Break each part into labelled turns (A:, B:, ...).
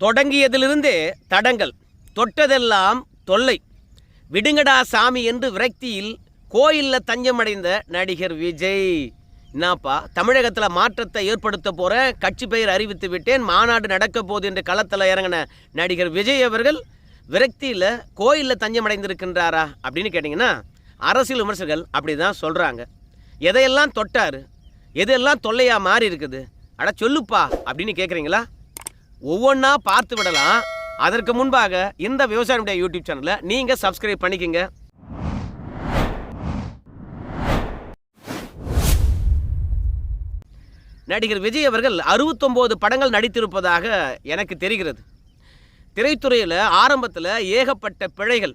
A: தொடங்கியதிலிருந்தே தடங்கள். தொட்டதெல்லாம் தொல்லை. விடுங்கடா சாமி என்று விரக்தியில் கோயிலில் தஞ்சமடைந்த நடிகர் விஜய். என்னப்பா தமிழகத்தில் மாற்றத்தை ஏற்படுத்த போகிற கட்சி பெயர் அறிவித்து விட்டேன் மாநாடு நடக்க போகுது என்று களத்தில் இறங்கின நடிகர் விஜய் அவர்கள் விரக்தியில் கோயிலில் தஞ்சமடைந்திருக்கின்றாரா அப்படின்னு கேட்டிங்கன்னா அரசியல் விமர்சகர்கள் அப்படி தான் சொல்கிறாங்க எதையெல்லாம் தொட்டார்? எதெல்லாம் தொல்லையாக மாறி இருக்குது அட சொல்லுப்பா அப்படின்னு கேட்குறீங்களா ஒவ்வொன்றா பார்த்து விடலாம். அதற்கு முன்பாக இந்த விவசாயினுடைய யூடியூப் சேனலை நீங்கள் சப்ஸ்கிரைப் பண்ணிக்கங்க. நடிகர் விஜய் அவர்கள் அறுபத்தொம்போது படங்கள் நடித்திருப்பதாக எனக்கு தெரிகிறது. திரைத்துறையில் ஆரம்பத்தில் ஏகப்பட்ட பிழைகள்.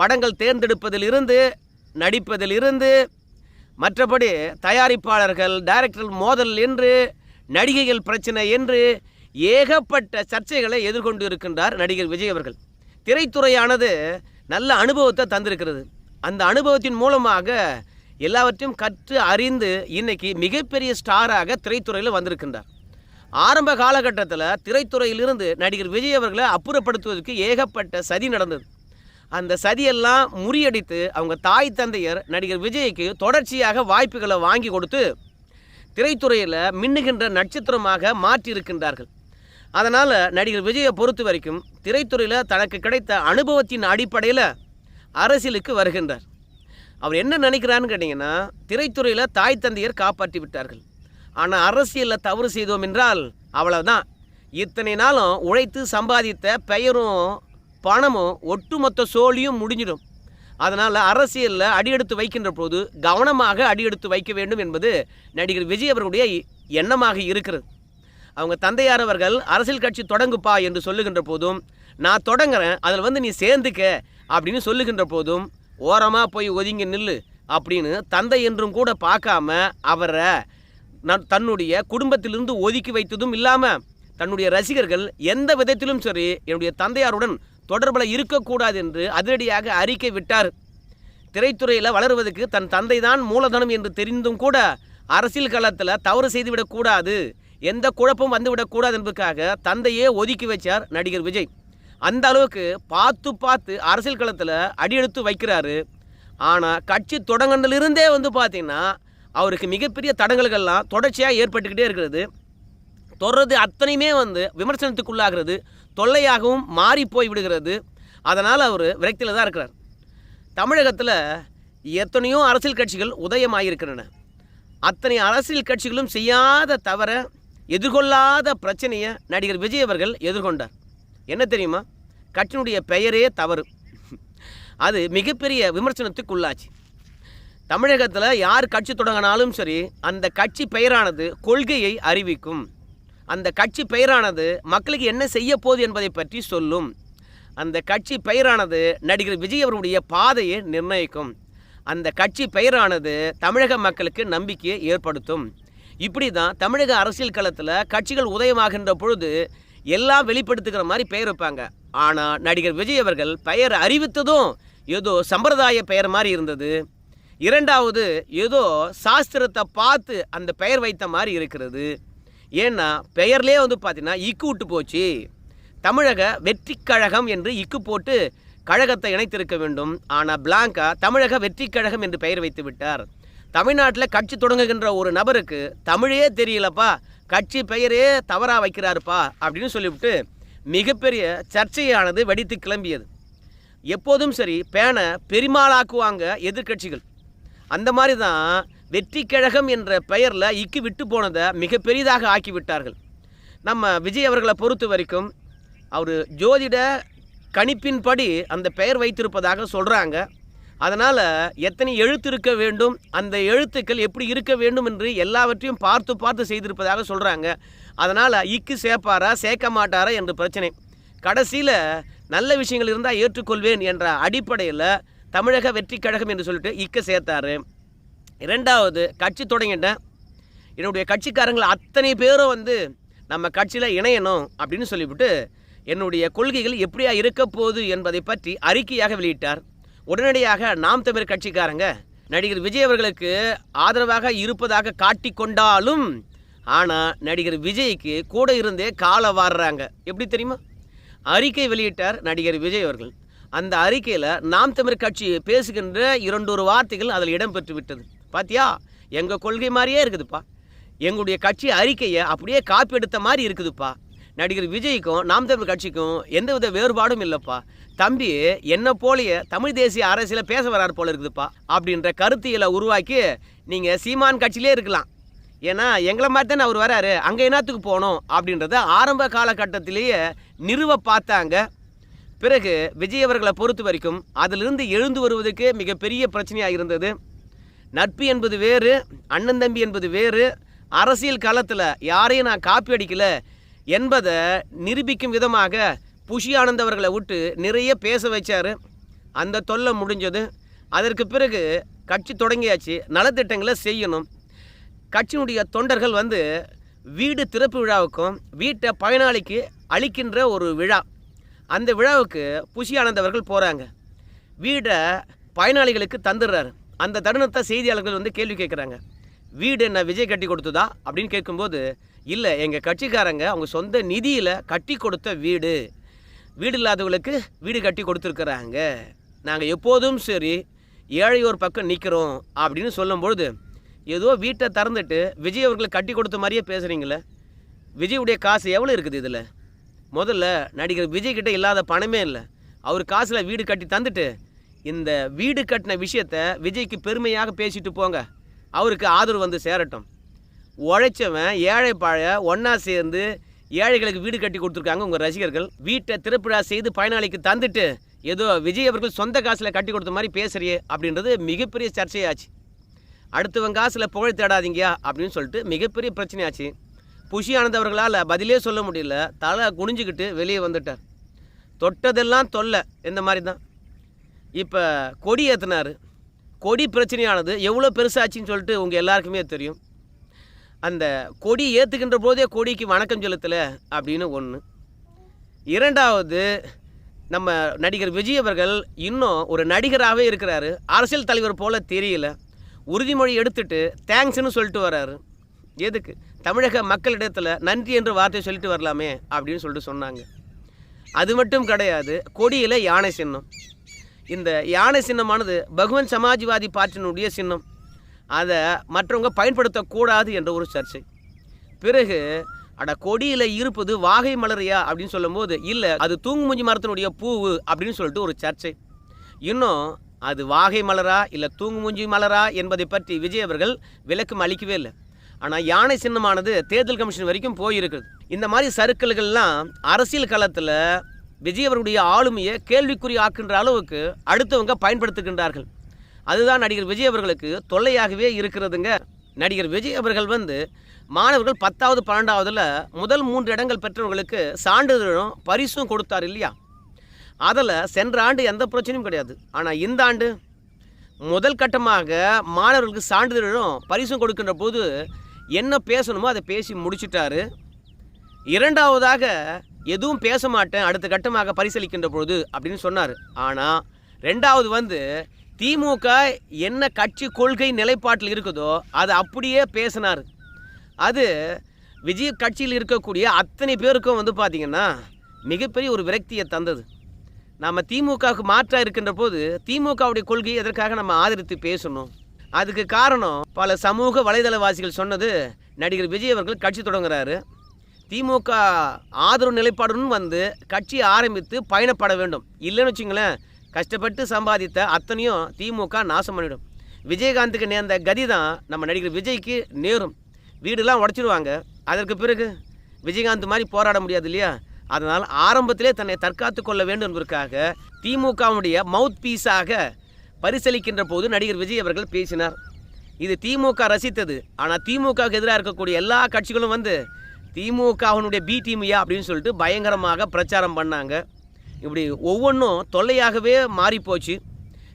A: படங்கள் தேர்ந்தெடுப்பதிலிருந்து நடிப்பதிலிருந்து மற்றபடி தயாரிப்பாளர்கள் டைரக்டர் மோதல் என்று நடிகைகள் பிரச்சனை என்று ஏகப்பட்ட சர்ச்சைகளை எதிர்கொண்டு இருக்கின்றார் நடிகர் விஜய் அவர்கள். திரைத்துறையானது நல்ல அனுபவத்தை தந்திருக்கிறது. அந்த அனுபவத்தின் மூலமாக எல்லாவற்றையும் கற்று அறிந்து இன்னைக்கு மிகப்பெரிய ஸ்டாராக திரைத்துறையில் வந்திருக்கின்றார். ஆரம்ப காலகட்டத்தில் திரைத்துறையிலிருந்து நடிகர் விஜய் அவர்களை அப்புறப்படுத்துவதற்கு ஏகப்பட்ட சதி நடந்தது. அந்த சதியெல்லாம் முறியடித்து அவங்க தாய் தந்தையர் நடிகர் விஜய்க்கு தொடர்ச்சியாக வாய்ப்புகளை வாங்கி கொடுத்து திரைத்துறையில் மின்னுகின்ற நட்சத்திரமாக மாற்றியிருக்கின்றார்கள். அதனால் நடிகர் விஜயை பொறுத்த வரைக்கும் திரைத்துறையில் தனக்கு கிடைத்த அனுபவத்தின் அடிப்படையில் அரசியலுக்கு வருகின்றார். அவர் என்ன நினைக்கிறான்னு கேட்டிங்கன்னா திரைத்துறையில் தாய் தந்தையர் காப்பாற்றி விட்டார்கள். ஆனால் அரசியலில் தவறு செய்தோம் என்றால் அவ்வளவுதான். இத்தனை நாளும் உழைத்து சம்பாதித்த பெயரும் பணமும் ஒட்டுமொத்த சோழியும் முடிஞ்சிடும். அதனால் அரசியலில் அடியெடுத்து வைக்கின்ற போது கவனமாக அடியெடுத்து வைக்க வேண்டும் என்பது நடிகர் விஜய் அவர்களுடைய எண்ணமாக இருக்கிறது. அவங்க தந்தையார் அவர்கள் அரசியல் கட்சி தொடங்குப்பா என்று சொல்லுகின்ற போதும் நான் தொடங்குறேன் அதில் வந்து நீ சேர்ந்துக்க அப்படின்னு சொல்லுகின்ற போதும் ஓரமாக போய் ஒதுங்கி நில்லு அப்படின்னு தந்தை என்றும் கூட பார்க்காம அவரை நான் தன்னுடைய குடும்பத்திலிருந்து ஒதுக்கி வைத்ததும் இல்லாமல் தன்னுடைய ரசிகர்கள் எந்த விதத்திலும் சரி என்னுடைய தந்தையாருடன் தொடர்பில் இருக்கக்கூடாது என்று அதிரடியாக அறிக்கை விட்டார். திரைத்துறையில் வளருவதற்கு தன் தந்தை தான் மூலதனம் என்று தெரிந்தும் கூட அரசியல் களத்தில் தவறு செய்துவிடக்கூடாது. எந்த குழப்பம் வந்துவிடக்கூடாது என்பதற்காக தந்தையே ஒதுக்கி வச்சார் நடிகர் விஜய். அந்த அளவுக்கு பார்த்து பார்த்து அரசியல் களத்தில் அடியெடுத்து வைக்கிறாரு. ஆனால் கட்சி தொடங்கினதிலிருந்தே வந்து பார்த்தீங்கன்னா அவருக்கு மிகப்பெரிய தடங்கல்கள்லாம் தொடர்ச்சியாக ஏற்பட்டுக்கிட்டே இருக்கிறது. தொடர்றது அத்தனையுமே வந்து விமர்சனத்துக்குள்ளாகிறது. தொல்லையாகவும் மாறி போய் விடுகிறது. அதனால் அவர் விரக்தியில் தான் இருக்கிறார். தமிழகத்தில் எத்தனையோ அரசியல் கட்சிகள் உதயமாகியிருக்கின்றன அத்தனை அரசியல் கட்சிகளும் செய்யாத தவற எதிர்கொள்ளாத பிரச்சனையை நடிகர் விஜய் அவர்கள் எதிர்கொண்டார். என்ன தெரியுமா? கட்சியினுடைய பெயரே தவறு. அது மிகப்பெரிய விமர்சனத்துக்கு உள்ளாச்சு தமிழகத்தில் யார் கட்சி தொடங்கினாலும் சரி அந்த கட்சி பெயரானது கொள்கையை அறிவிக்கும். அந்த கட்சி பெயரானது மக்களுக்கு என்ன செய்ய போகுது என்பதை பற்றி சொல்லும். அந்த கட்சி பெயரானது நடிகர் விஜய் அவருடைய பாதையை நிர்ணயிக்கும். அந்த கட்சி பெயரானது தமிழக மக்களுக்கு நம்பிக்கையை ஏற்படுத்தும். இப்படி தான் தமிழக அரசியல் களத்தில் கட்சிகள் உதயமாகின்ற பொழுது எல்லாம் வெளிப்படுத்துகிற மாதிரி பெயர் வைப்பாங்க. ஆனால் நடிகர் விஜய் அவர்கள் பெயர் அறிவித்ததும் ஏதோ சம்பிரதாய பெயர் மாதிரி இருந்தது. இரண்டாவது ஏதோ சாஸ்திரத்தை பார்த்து அந்த பெயர் வைத்த மாதிரி இருக்கிறது. ஏன்னா பெயர்லேயே வந்து பார்த்தீங்கன்னா இக்கு விட்டு போச்சு. தமிழக வெற்றி கழகம் என்று இக்கு போட்டு கழகத்தை இணைத்திருக்க வேண்டும். ஆனால் பிளாங்கா தமிழக வெற்றி கழகம் என்று பெயர் வைத்து விட்டார். தமிழ்நாட்டில் கட்சி தொடங்குகின்ற ஒரு நபருக்கு தமிழே தெரியலப்பா கட்சி பெயரே தவறாக வைக்கிறாருப்பா அப்படின்னு சொல்லிவிட்டு மிகப்பெரிய சர்ச்சையானது வெடித்து கிளம்பியது. எப்போதும் சரி பேனை பெருமாளாக்குவாங்க எதிர்க்கட்சிகள். அந்த மாதிரி தான் வெற்றி கழகம் என்ற பெயரில் இக்கு விட்டு போனதை மிக பெரிதாக நம்ம விஜய் அவர்களை பொறுத்த வரைக்கும் அவர் ஜோதிட கணிப்பின்படி அந்த பெயர் வைத்திருப்பதாக சொல்கிறாங்க அதனால் எத்தனை எழுத்து இருக்க வேண்டும் அந்த எழுத்துக்கள் எப்படி இருக்க வேண்டும் என்று எல்லாவற்றையும் பார்த்து பார்த்து செய்திருப்பதாக சொல்கிறாங்க அதனால் இக்கு சேர்ப்பாரா சேர்க்க மாட்டாரா என்ற பிரச்சனை. கடைசியில் நல்ல விஷயங்கள் இருந்தால் ஏற்றுக்கொள்வேன் என்ற அடிப்படையில் தமிழக வெற்றி கழகம் என்று சொல்லிட்டு இக்க சேர்த்தாரு. இரண்டாவது கட்சி தொடங்கிட்டேன். என்னுடைய கட்சிக்காரங்கள் அத்தனை பேரும் வந்து நம்ம கட்சியில் இணையணும் அப்படின்னு சொல்லிவிட்டு என்னுடைய கொள்கைகள் எப்படியா இருக்க போகுது என்பதை பற்றி அறிக்கையாக வெளியிட்டார். உடனடியாக நாம் தமிழர் கட்சிக்காரங்க நடிகர் விஜய் அவர்களுக்கு ஆதரவாக இருப்பதாக காட்டிக்கொண்டாலும் ஆனால் நடிகர் விஜய்க்கு கூட இருந்தே காலை வாடுறாங்க எப்படி தெரியுமா? அறிக்கை வெளியிட்டார் நடிகர் விஜய் அவர்கள். அந்த அறிக்கையில் நாம் தமிழ் கட்சி பேசுகின்ற இரண்டொரு வார்த்தைகள் அதில் இடம்பெற்று விட்டது. பாத்தியா? எங்கள் கொள்கை மாதிரியே இருக்குதுப்பா. எங்களுடைய கட்சி அறிக்கையை அப்படியே காப்பி எடுத்த மாதிரி இருக்குதுப்பா. நடிகர் விஜய்க்கும் நாம் தமிழ் கட்சிக்கும் எந்தவித வேறுபாடும் இல்லைப்பா. தம்பி என்ன போலிய தமிழ் தேசிய அரசியல பேச வராரு போல இருக்குதுப்பா அப்படின்ற கருத்தியலை உருவாக்கி நீங்கள் சீமான் கட்சியிலே இருக்கலாம். ஏன்னா எங்களை மாதிரி தானே அவர் வராரு அங்கே என்னத்துக்கு போகணும் அப்படின்றத ஆரம்ப காலகட்டத்திலேயே நிறுவ பார்த்தாங்க. பிறகு விஜய் அவர்களை பொறுத்த வரைக்கும் அதிலிருந்து எழுந்து வருவதற்கு மிகப்பெரிய பிரச்சனையாக இருந்தது. நட்பு என்பது வேறு அண்ணன் தம்பி என்பது வேறு அரசியல் களத்தில் யாரையும் நான் காப்பி அடிக்கலை என்பதை நிரூபிக்கும் விதமாக புஷி ஆனந்த் அவர்களை விட்டு நிறைய பேச வச்சார். அந்த தொல்லை முடிஞ்சது. அதற்கு பிறகு கட்சி தொடங்கியாச்சு. நலத்திட்டங்களை செய்யணும். கட்சியினுடைய தொண்டர்கள் வந்து வீடு திறப்பு விழாவுக்கும் வீட்டை பயனாளிக்கு அளிக்கின்ற ஒரு விழா. அந்த விழாவுக்கு புஷி ஆனந்த் அவர்கள் போகிறாங்க வீடை பயனாளிகளுக்கு தந்துடுறாரு. அந்த தருணத்தை செய்தியாளர்கள் வந்து கேள்வி கேட்குறாங்க. வீடு என்ன விஜய் கட்டி கொடுத்ததா அப்படின்னு கேட்கும்போது இல்லை எங்கள் கட்சிக்காரங்க அவங்க சொந்த நிதியில் கட்டி கொடுத்த வீடு. வீடு இல்லாதவங்களுக்கு வீடு கட்டி கொடுத்துருக்குறாங்க. நாங்கள் எப்போதும் சரி ஏழையோர் பக்கம் நிற்கிறோம் அப்படின்னு சொல்லும்பொழுது ஏதோ வீட்டை திறந்துட்டு விஜய் அவர்களை கட்டி கொடுத்த மாதிரியே பேசுகிறீங்களே விஜயுடைய காசு எவ்வளோ இருக்குது இதில்? முதல்ல நடிகர் விஜய்கிட்ட இல்லாத பணமே இல்லை. அவர் காசில் வீடு கட்டி தந்துட்டு இந்த வீடு கட்டின விஷயத்த விஜய்க்கு பெருமையாக பேசிட்டு போங்க. அவருக்கு ஆதரவு வந்து சேரட்டும். உழைச்சவன் ஏழை பாழ ஒன்றா சேர்ந்து ஏழைகளுக்கு வீடு கட்டி கொடுத்துருக்காங்க உங்கள் ரசிகர்கள். வீட்டை திருப்பிழா செய்து பயனாளிக்கு தந்துட்டு ஏதோ விஜய் அவர்கள் சொந்த காசில் கட்டி கொடுத்த மாதிரி பேசுறியே அப்படின்றது மிகப்பெரிய சர்ச்சையாச்சு. அடுத்தவன் காசில் புகழ் தேடாதீங்க அப்படின்னு சொல்லிட்டு மிகப்பெரிய பிரச்சனையாச்சு. புஷி ஆனந்த் அவர்களால் பதிலே சொல்ல முடியல. தலை குனிஞ்சுக்கிட்டு வெளியே வந்துட்டார். தொட்டதெல்லாம் தொல்லை இந்த மாதிரி தான். இப்போ கொடி ஏற்றினார் கொடி பிரச்சனையானது எவ்வளோ பெருசாச்சுன்னு சொல்லிட்டு உங்கள் எல்லாருக்குமே தெரியும். அந்த கொடி ஏற்றுக்கின்ற போதே கொடிக்கு வணக்கம் செலுத்தலை அப்படின்னு ஒன்று இரண்டாவது நம்ம நடிகர் விஜய் அவர்கள் இன்னும் ஒரு நடிகராகவே இருக்கிறாரு. அரசியல் தலைவர் போல தெரியல. உறுதிமொழி எடுத்துட்டு தேங்க்ஸ்னு சொல்லிட்டு வர்றாரு. எதுக்கு? தமிழக மக்களிடத்தில் நன்றி என்ற வார்த்தையை சொல்லிட்டு வரலாமே அப்படின்னு சொல்லிட்டு சொன்னாங்க. அது மட்டும் கிடையாது கொடியில் யானை சின்னம். இந்த யானை சின்னமானது பகவன் சமாஜ்வாதி பார்ட்டினுடைய சின்னம். அதை மற்றவங்க பயன்படுத்தக்கூடாது என்ற ஒரு சர்ச்சை. பிறகு அட கொடியில் இருப்பது வாகை மலரையா அப்படின்னு சொல்லும்போது இல்லை அது தூங்குமுஞ்சி மரத்தினுடைய பூவு அப்படின்னு சொல்லிட்டு ஒரு சர்ச்சை. இன்னும் அது வாகை மலரா இல்லை தூங்குமுஞ்சி மலரா என்பதை பற்றி விஜய் அவர்கள் விளக்கம் அளிக்கவே இல்லை. ஆனால் யானை சின்னமானது தேர்தல் கமிஷன் வரைக்கும் போயிருக்குது. இந்த மாதிரி சருக்கல்கள்லாம் அரசியல் களத்தில் விஜய் அவருடைய ஆளுமையை கேள்விக்குறி ஆக்குன்ற அளவுக்கு அடுத்தவங்க பயன்படுத்துகின்றார்கள். அதுதான் நடிகர் விஜய் அவர்களுக்கு தொல்லையாகவே இருக்கிறதுங்க. நடிகர் விஜய் அவர்கள் வந்து மாணவர்கள் பத்தாவது பன்னெண்டாவதில் முதல் மூன்று இடங்கள் பெற்றவர்களுக்கு சான்றிதழும் பரிசும் கொடுத்தார் இல்லையா? அதில் சென்ற ஆண்டு எந்த பிரச்சனையும் கிடையாது. ஆனால் இந்த ஆண்டு முதல் கட்டமாக மாணவர்களுக்கு சான்றிதழும் பரிசும் கொடுக்கின்ற போது என்ன பேசணுமோ அதை பேசி முடிச்சிட்டாரு. இரண்டாவதாக எதுவும் பேச மாட்டேன் அடுத்த கட்டமாக பரிசளிக்கின்ற பொழுது அப்படின்னு சொன்னார். ஆனால் ரெண்டாவது வந்து திமுக என்ன கட்சி கொள்கை நிலைப்பாட்டில் இருக்குதோ அதை அப்படியே பேசினார். அது விஜய் கட்சியில் இருக்கக்கூடிய அத்தனை பேருக்கும் வந்து பார்த்திங்கன்னா மிகப்பெரிய ஒரு விரக்தியை தந்தது. நம்ம திமுகவுக்கு மாற்றாக இருக்கின்ற போது திமுகவுடைய கொள்கையை எதற்காக நம்ம ஆதரித்து பேசணும்? அதுக்கு காரணம் பல சமூக வலைதளவாசிகள் சொன்னது நடிகர் விஜய் அவர்கள் கட்சி தொடங்குறாரு. திமுக ஆதரவு நிலைப்பாடுன்னு வந்து கட்சி ஆரம்பித்து பயணப்பட வேண்டும். இல்லைன்னு வச்சுங்களேன் கஷ்டப்பட்டு சம்பாதித்த அத்தனையும் திமுக நாசம் பண்ணிடும். விஜயகாந்துக்கு நேர்ந்த கதி தான் நம்ம நடிகர் விஜய்க்கு நேரும். வீடுலாம் உடச்சிடுவாங்க அதற்கு பிறகு விஜயகாந்த் மாதிரி போராட முடியாது இல்லையா? அதனால் ஆரம்பத்திலே தன்னை தற்காத்து கொள்ள வேண்டும் என்பதற்காக திமுகவுடைய மவுத் பீஸாக பரிசளிக்கின்ற போது நடிகர் விஜய் அவர்கள் பேசினார். இது திமுக ரசித்தது. ஆனால் திமுகவுக்கு எதிராக இருக்கக்கூடிய எல்லா கட்சிகளும் வந்து திமுகவினுடைய பி டீமியா அப்படின்னு சொல்லிட்டு பயங்கரமாக பிரச்சாரம் பண்ணாங்க. இப்படி ஒவ்வொன்றும் தொல்லையாகவே மாறிப்போச்சு.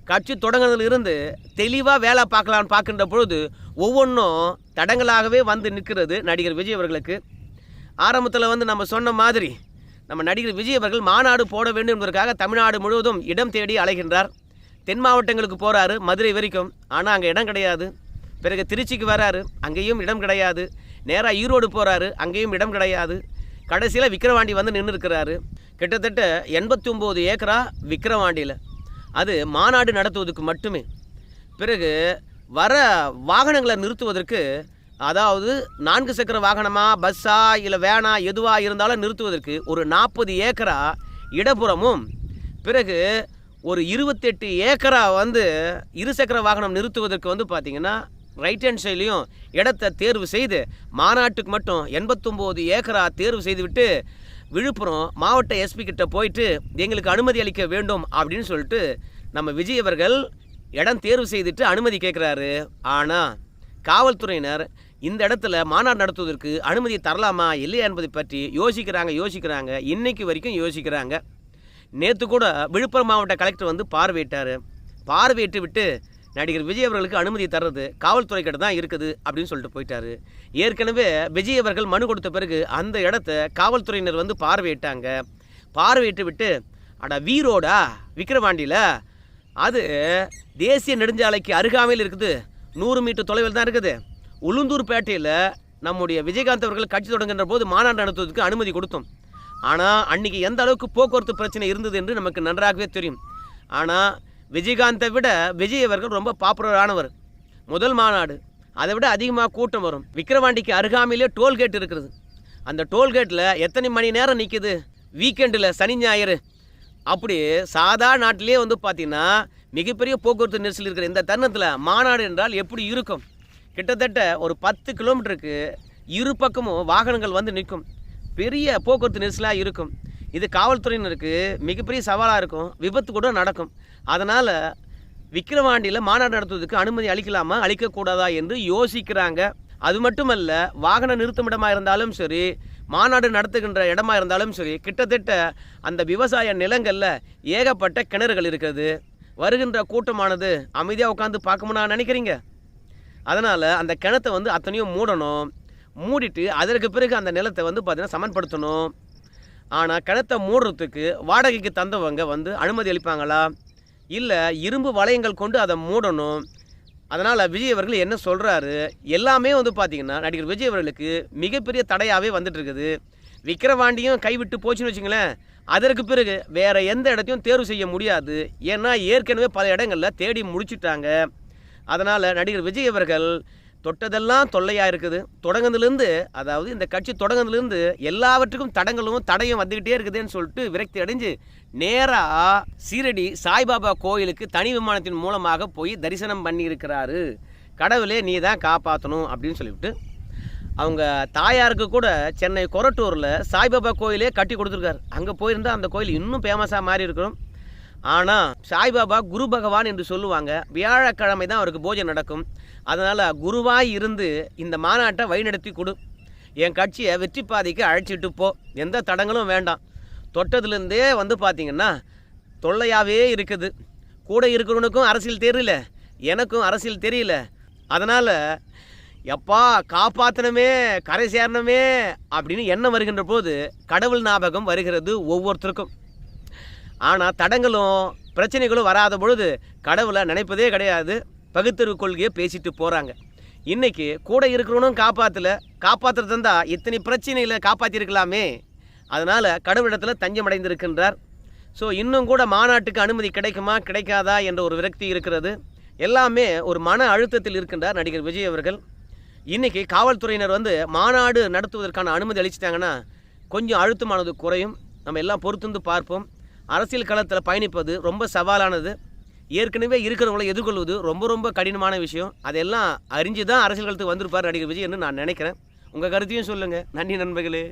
A: கட்சி தொடங்குனதிலிருந்து தெளிவாக வேலை பார்க்கலான்னு பார்க்கின்ற பொழுது ஒவ்வொன்றும் தடங்களாகவே வந்து நிற்கிறது நடிகர் விஜய் அவர்களுக்கு. ஆரம்பத்தில் வந்து நம்ம சொன்ன மாதிரி நம்ம நடிகர் விஜய் அவர்கள் மாநாடு போட வேண்டும் என்பதற்காக தமிழ்நாடு முழுவதும் இடம் தேடி அலைகின்றார். தென் மாவட்டங்களுக்கு போகிறாரு மதுரை வரைக்கும். ஆனால் அங்கே இடம் கிடையாது. பிறகு திருச்சிக்கு வராரு அங்கேயும் இடம் கிடையாது. நேராக ஈரோடு போகிறாரு அங்கேயும் இடம் கிடையாது. கடைசியில் விக்கிரவாண்டி வந்து நின்று இருக்கிறாரு கிட்டத்தட்ட எண்பத்தி ஒம்பது ஏக்கரா விக்கிரவாண்டியில். அது மாநாடு நடத்துவதற்கு மட்டுமே. பிறகு வர வாகனங்களை நிறுத்துவதற்கு அதாவது நான்கு சக்கர வாகனமாக பஸ்ஸா இல்லை வேனா எதுவாக இருந்தாலும் நிறுத்துவதற்கு ஒரு நாற்பது ஏக்கரா இடப்புறமும் பிறகு ஒரு இருபத்தெட்டு ஏக்கரா வந்து இருசக்கர வாகனம் நிறுத்துவதற்கு வந்து பார்த்திங்கன்னா ரைட் ஹேண்ட் சைட்லேயும் இடத்த தேர்வு செய்து மாநாட்டுக்கு மட்டும் எண்பத்தொம்போது ஏக்கரா தேர்வு செய்துவிட்டு விழுப்புரம் மாவட்ட எஸ்பி கிட்ட போயிட்டு எங்களுக்கு அனுமதி அளிக்க வேண்டும் அப்படின்னு சொல்லிட்டு நம்ம விஜய் அவர்கள் இடம் தேர்வு செய்துட்டு அனுமதி கேட்குறாரு ஆனால் காவல்துறையினர் இந்த இடத்துல மாநாடு நடத்துவதற்கு அனுமதி தரலாமா இல்லையா என்பதை பற்றி யோசிக்கிறாங்க யோசிக்கிறாங்க. இன்னைக்கு வரைக்கும் யோசிக்கிறாங்க. நேற்று கூட விழுப்புரம் மாவட்ட கலெக்டர் வந்து பார்வையிட்டார். பார்வையிட்டு விட்டு நடிகர் விஜய் அவர்களுக்கு அனுமதி தர்றது காவல்துறை கிட்ட தான் இருக்குது அப்படின்னு சொல்லிட்டு போயிட்டாரு. ஏற்கனவே விஜய் அவர்கள் மனு கொடுத்த பிறகு அந்த இடத்த காவல்துறையினர் வந்து பார்வையிட்டாங்க. பார்வையிட்டு விட்டு அட வீரோடா? விக்கிரவாண்டியில்? அது தேசிய நெடுஞ்சாலைக்கு அருகாமையில் இருக்குது. நூறு மீட்டர் தொலைவில் தான் இருக்குது உளுந்தூர்பேட்டையில் நம்முடைய விஜயகாந்த் அவர்கள் கட்சி தொடங்குகின்ற போது மாநாடு நடத்துவதற்கு அனுமதி கொடுத்தோம். ஆனால் அன்னைக்கு எந்த அளவுக்கு போக்குவரத்து பிரச்சனை இருந்தது என்று நமக்கு நன்றாகவே தெரியும். ஆனால் விஜயகாந்தை விட விஜய் அவர்கள் ரொம்ப பாப்புலரானவர் முதல் மாநாடு. அதை விட அதிகமாக கூட்டம் வரும். விக்கிரவாண்டிக்கு அருகாமையிலே டோல்கேட் இருக்குது அந்த டோல்கேட்டில் எத்தனை மணி நேரம் நிற்குது வீக்கெண்டில் சனி ஞாயிறு. அப்படி சாதா நாட்டிலே வந்து பார்த்தீங்கன்னா மிகப்பெரிய போக்குவரத்து நெரிசல் இருக்கிற இந்த தருணத்தில் மாநாடு என்றால் எப்படி இருக்கும்? கிட்டத்தட்ட ஒரு பத்து கிலோமீட்டருக்கு இரு பக்கமும் வாகனங்கள் வந்து நிற்கும். பெரிய போக்குவரத்து நெரிசலாக இருக்கும். இது காவல்துறையினருக்கு மிகப்பெரிய சவாலாக இருக்கும். விபத்து கூட நடக்கும். அதனால் விக்கிரவாண்டியில் மாநாடு நடத்துவதற்கு அனுமதி அளிக்கலாமா? அளிக்கக்கூடாதா என்று யோசிக்கிறாங்க. அது மட்டுமல்ல வாகன நிறுத்துமிடமாக இருந்தாலும் சரி மாநாடு நடத்துகின்ற இடமா இருந்தாலும் சரி கிட்டத்தட்ட அந்த விவசாய நிலங்களில் ஏகப்பட்ட கிணறுகள் இருக்குது. வருகின்ற கூட்டமானது அமைதியாக உட்காந்து பார்க்கமுன்னா நினைக்கிறீங்க? அதனால் அந்த கிணத்தை வந்து அத்தனையும் மூடணும். மூடிட்டு அதற்கு பிறகு அந்த நிலத்தை வந்து பார்த்திங்கன்னா சமன்படுத்தணும். ஆனால் கிணத்தை மூடுறதுக்கு வாடகைக்கு தந்தவங்க வந்து அனுமதி அளிப்பாங்களா? இல்லை இரும்பு வளையங்கள் கொண்டு அதை மூடணும். அதனால் விஜய் அவர்கள் என்ன சொல்கிறாரு எல்லாமே வந்து பார்த்திங்கன்னா நடிகர் விஜய் அவர்களுக்கு மிகப்பெரிய தடையாகவே வந்துட்டுருக்குது. விக்கிரவாண்டியும் கைவிட்டு போச்சுன்னு வச்சுங்களேன். அதற்கு பிறகு வேறு எந்த இடத்தையும் தேர்வு செய்ய முடியாது. ஏன்னா ஏற்கனவே பல இடங்களில் தேடி முடிச்சிட்டாங்க. அதனால் நடிகர் விஜய் அவர்கள் தொட்டதெல்லாம் தொல்லையாக இருக்குது. தொடங்கினதுலேருந்து அதாவது இந்த கட்சி தொடங்கினதுலேருந்து எல்லாவற்றுக்கும் தடங்களும் தடையும் வந்துக்கிட்டே இருக்குதுன்னு சொல்லிட்டு விரக்தி அடைஞ்சு நேராக சீரடி சாய்பாபா கோயிலுக்கு தனி விமானத்தின் மூலமாக போய் தரிசனம் பண்ணியிருக்கிறாரு. கடவுளே நீ தான் காப்பாற்றணும் அப்படின்னு சொல்லிவிட்டு அவங்க தாயாருக்கு கூட சென்னை கொரட்டூரில் சாய்பாபா கோயிலே கட்டி கொடுத்துருக்காரு. அங்கே போயிருந்தால் அந்த கோயில் இன்னும் ஃபேமஸாக மாறி இருக்கிறோம் ஆனால் சாய்பாபா குரு பகவான் என்று சொல்லுவாங்க. வியாழக்கிழமை தான் அவருக்கு பூஜை நடக்கும். அதனால் குருவாய் இருந்து இந்த மாநாட்டை வழிநடத்தி கொடு. என் கட்சியை வெற்றி பாதைக்கு அழைச்சிட்டு போ. எந்த தடங்களும் வேண்டாம். தொட்டதுலேருந்தே வந்து பார்த்திங்கன்னா தொல்லையாகவே இருக்குது. கூட இருக்கிறவனுக்கும் அரசியல் தெரியல. எனக்கும் அரசியல் தெரியல. அதனால் எப்பா காப்பாற்றணுமே கரை சேரணுமே அப்படின்னு எண்ணம் வருகின்ற போது கடவுள் ஞாபகம் வருகிறது ஒவ்வொருத்தருக்கும். ஆனால் தடங்களும் பிரச்சனைகளும் வராத பொழுது கடவுளை நினைப்பதே கிடையாது. பகுத்தறிவு கொள்கையை பேசிட்டு போகிறாங்க இன்றைக்கி கூட இருக்கிறவனும் காப்பாற்றல காப்பாற்றுறது இருந்தால் இத்தனை பிரச்சனைகளை காப்பாற்றிருக்கலாமே அதனால் கடவுளிடத்தில் தஞ்சமடைந்திருக்கின்றார். ஸோ இன்னும் கூட மாநாட்டுக்கு அனுமதி கிடைக்குமா கிடைக்காதா என்ற ஒரு விரக்தி இருக்கிறது. எல்லாமே ஒரு மன அழுத்தத்தில் இருக்கின்றார் நடிகர் விஜய் அவர்கள். இன்றைக்கி காவல்துறையினர் வந்து மாநாடு நடத்துவதற்கான அனுமதி அளிச்சிட்டாங்கன்னா கொஞ்சம் அழுத்தமானது குறையும். நம்ம எல்லாம் பொறுத்துந்து பார்ப்போம். அரசியல் களத்தில் பயணிப்பது ரொம்ப சவாலானது. ஏற்கனவே இருக்கிறவங்களை எதிர்கொள்வது ரொம்ப ரொம்ப கடினமான விஷயம். அதெல்லாம் அறிஞ்சு தான் அரசியல் களத்துக்கு வந்திருப்பார் நடிகர் விஜய் என்று நான் நினைக்கிறேன். உங்கள் கருத்தையும் சொல்லுங்கள் நன்றி நண்பர்களே.